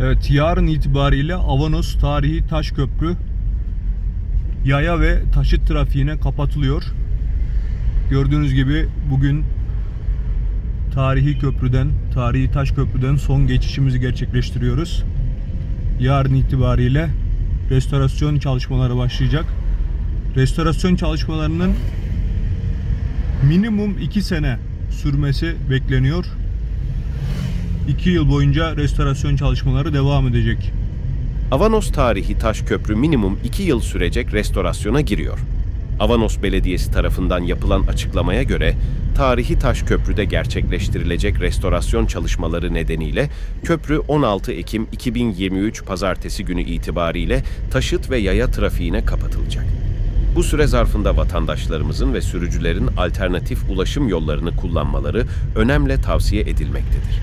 Evet yarın itibariyle Avanos Tarihi Taş Köprü yaya ve taşıt trafiğine kapatılıyor. Gördüğünüz gibi bugün tarihi köprüden, tarihi taş köprüden son geçişimizi gerçekleştiriyoruz. Yarın itibariyle restorasyon çalışmaları başlayacak. Restorasyon çalışmalarının minimum 2 sene sürmesi bekleniyor. 2 yıl boyunca restorasyon çalışmaları devam edecek. Avanos tarihi taş köprü minimum 2 yıl sürecek restorasyona giriyor. Avanos Belediyesi tarafından yapılan açıklamaya göre tarihi taş köprüde gerçekleştirilecek restorasyon çalışmaları nedeniyle köprü 16 Ekim 2023 pazartesi günü itibariyle taşıt ve yaya trafiğine kapatılacak. Bu süre zarfında vatandaşlarımızın ve sürücülerin alternatif ulaşım yollarını kullanmaları önemli tavsiye edilmektedir.